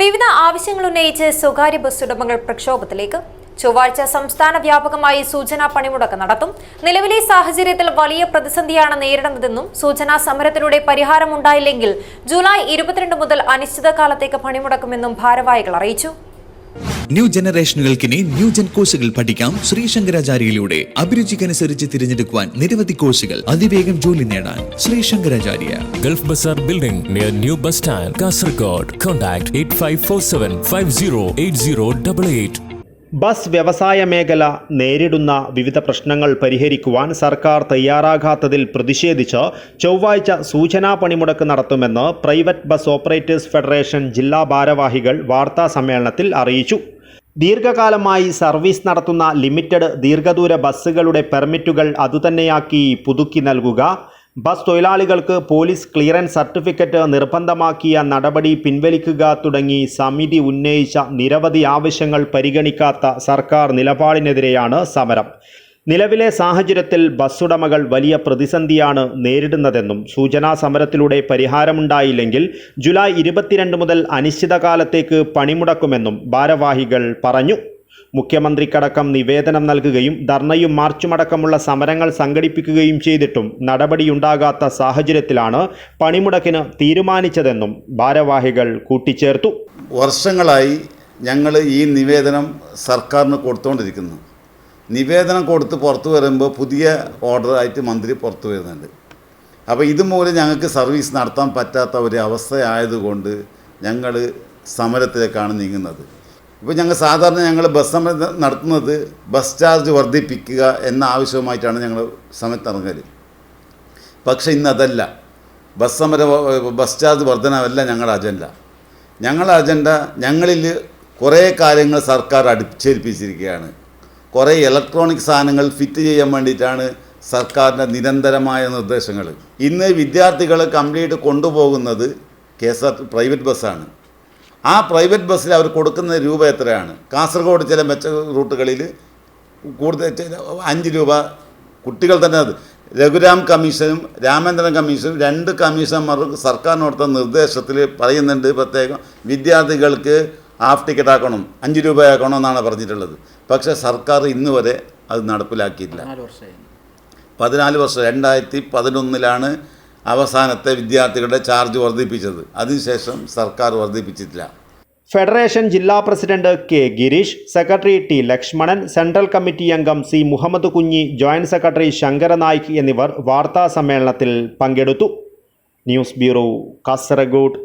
വിവിധ ആവശ്യങ്ങൾ ഉന്നയിച്ച് സ്വകാര്യ ബസ് ഉടമകൾ പ്രക്ഷോഭത്തിലേക്ക്. ചൊവ്വാഴ്ച സംസ്ഥാന വ്യാപകമായി സൂചനാ പണിമുടക്ക് നടത്തും. നിലവിലെ സാഹചര്യത്തിൽ വലിയ പ്രതിസന്ധിയാണ് നേരിടുന്നതെന്നും സൂചനാ സമരത്തിലൂടെ പരിഹാരമുണ്ടായില്ലെങ്കിൽ ജൂലൈ ഇരുപത്തിരണ്ട് മുതൽ അനിശ്ചിതകാലത്തേക്ക് പണിമുടക്കുമെന്നും ഭാരവാഹികൾ അറിയിച്ചു. ന്യൂ ജനറേഷനുകൾക്കിനി ന്യൂ ജൻ കോഴ്സുകൾ പഠിക്കാം ശ്രീശങ്കരാചാര്യയിലൂടെ അഭിരുചിക്കനുസരിച്ച് തിരഞ്ഞെടുക്കുവാൻ നിരവധി കോഴ്സുകൾ അതിവേഗം ജോലി നേടാൻ Sree Sankaracharya Gulf Bazaar Building near New Bus Stand, Kasargod. Contact 8547 508088. Bus വ്യവസായ മേഖല നേരിടുന്ന വിവിധ പ്രശ്നങ്ങൾ പരിഹരിക്കുവാൻ സർക്കാർ തയ്യാറാകാത്തതിൽ പ്രതിഷേധിച്ച് ചൊവ്വാഴ്ച സൂചനാ പണിമുടക്ക് നടത്തുമെന്ന് പ്രൈവറ്റ് ബസ് ഓപ്പറേറ്റേഴ്സ് ഫെഡറേഷൻ ജില്ലാ ഭാരവാഹികൾ വാർത്താ സമ്മേളനത്തിൽ അറിയിച്ചു ദീർഘകാലമായി സർവീസ് നടത്തുന്ന ലിമിറ്റഡ് ദീർഘദൂര ബസ്സുകളുടെ പെർമിറ്റുകൾ അതുതന്നെയാക്കി പുതുക്കി നൽകുക. ബസ് തൊഴിലാളികൾക്ക് പോലീസ് ക്ലിയറൻസ് സർട്ടിഫിക്കറ്റ് നിർബന്ധമാക്കിയ നടപടി പിൻവലിക്കുക തുടങ്ങി സമിതി ഉന്നയിച്ച നിരവധി ആവശ്യങ്ങൾ പരിഗണിക്കാത്ത സർക്കാർ നിലപാടിനെതിരെയാണ് സമരം. നിലവിലെ സാഹചര്യത്തിൽ ബസ്സുടമകൾ വലിയ പ്രതിസന്ധിയാണ് നേരിടുന്നതെന്നും സൂചനാ സമരത്തിലൂടെ പരിഹാരമുണ്ടായില്ലെങ്കിൽ ജൂലൈ ഇരുപത്തിരണ്ട് മുതൽ അനിശ്ചിതകാലത്തേക്ക് പണിമുടക്കുമെന്നും ഭാരവാഹികൾ പറഞ്ഞു. മുഖ്യമന്ത്രിക്കടക്കം നിവേദനം നൽകുകയും ധർണയും മാർച്ചുമടക്കമുള്ള സമരങ്ങൾ സംഘടിപ്പിക്കുകയും ചെയ്തിട്ടും നടപടിയുണ്ടാകാത്ത സാഹചര്യത്തിലാണ് പണിമുടക്കിന് തീരുമാനിച്ചതെന്നും ഭാരവാഹികൾ കൂട്ടിച്ചേർത്തു. വർഷങ്ങളായി ഞങ്ങൾ ഈ നിവേദനം സർക്കാരിന് കൊടുത്തുകൊണ്ടിരിക്കുന്നു നിവേദനം കൊടുത്ത് പുറത്തു വരുമ്പോൾ പുതിയ ഓർഡറായിട്ട് മന്ത്രി പുറത്തു വരുന്നുണ്ട്. അപ്പോൾ ഇതുമൂലം ഞങ്ങൾക്ക് സർവീസ് നടത്താൻ പറ്റാത്ത ഒരു അവസ്ഥയായതുകൊണ്ട് ഞങ്ങൾ സമരത്തിലേക്കാണ് നീങ്ങുന്നത്. ഇപ്പോൾ ഞങ്ങൾ സാധാരണ ഞങ്ങൾ ബസ് സമരം നടത്തുന്നത് ബസ് ചാർജ് വർദ്ധിപ്പിക്കുക എന്ന ആവശ്യവുമായിട്ടാണ് ഞങ്ങൾ സമയത്തിറങ്ങൽ പക്ഷേ ഇന്നതല്ല. ബസ് സമര ബസ് ചാർജ് വർധനവല്ല ഞങ്ങളുടെ അജണ്ട ഞങ്ങളുടെ അജണ്ട ഞങ്ങളിൽ കുറേ കാര്യങ്ങൾ സർക്കാർ അടിച്ചേൽപ്പിച്ചിരിക്കുകയാണ്. കുറേ ഇലക്ട്രോണിക് സാധനങ്ങൾ ഫിറ്റ് ചെയ്യാൻ വേണ്ടിയിട്ടാണ് സർക്കാരിന്റെ നിരന്തരമായ നിർദ്ദേശങ്ങൾ. ഇന്ന് വിദ്യാർത്ഥികൾ കംപ്ലീറ്റ് കൊണ്ടുപോകുന്നത് കെ എസ് ആർ പ്രൈവറ്റ് ബസ്സാണ് ആ പ്രൈവറ്റ് ബസ്സിൽ അവർ കൊടുക്കുന്ന രൂപ എത്രയാണ്? കാസർഗോഡ് ചില മെച്ച റൂട്ടുകളിൽ കൂടുതൽ അഞ്ച് രൂപ. കുട്ടികൾ തന്നെ അത് രഘുരാം കമ്മീഷനും രാമേന്ദ്രൻ കമ്മീഷനും രണ്ട് കമ്മീഷന്മാർ സർക്കാരിനോടുത്ത നിർദ്ദേശത്തിൽ പറയുന്നുണ്ട് പ്രത്യേകം. വിദ്യാർത്ഥികൾക്ക് ഹാഫ് ടിക്കറ്റ് ആക്കണം? അഞ്ച് രൂപയാക്കണം എന്നാണ് പറഞ്ഞിട്ടുള്ളത്. പക്ഷെ സർക്കാർ ഇന്ന് വരെ അത് നടപ്പിലാക്കിയില്ല പതിനാല് വർഷം രണ്ടായിരത്തി പതിനൊന്നിലാണ് അവസാനത്തെ വിദ്യാർത്ഥികളുടെ ചാർജ് വർദ്ധിപ്പിച്ചത്. അതിനുശേഷം സർക്കാർ വർദ്ധിപ്പിച്ചിട്ടില്ല. ഫെഡറേഷൻ ജില്ലാ president K Girish secretary T Lakshmanan central committee അംഗം C Muhammad Kunhi joint secretary Shankara Naik എന്നിവർ വാർത്താ സമ്മേളനത്തിൽ പങ്കെടുത്തു. News bureau Kasargod.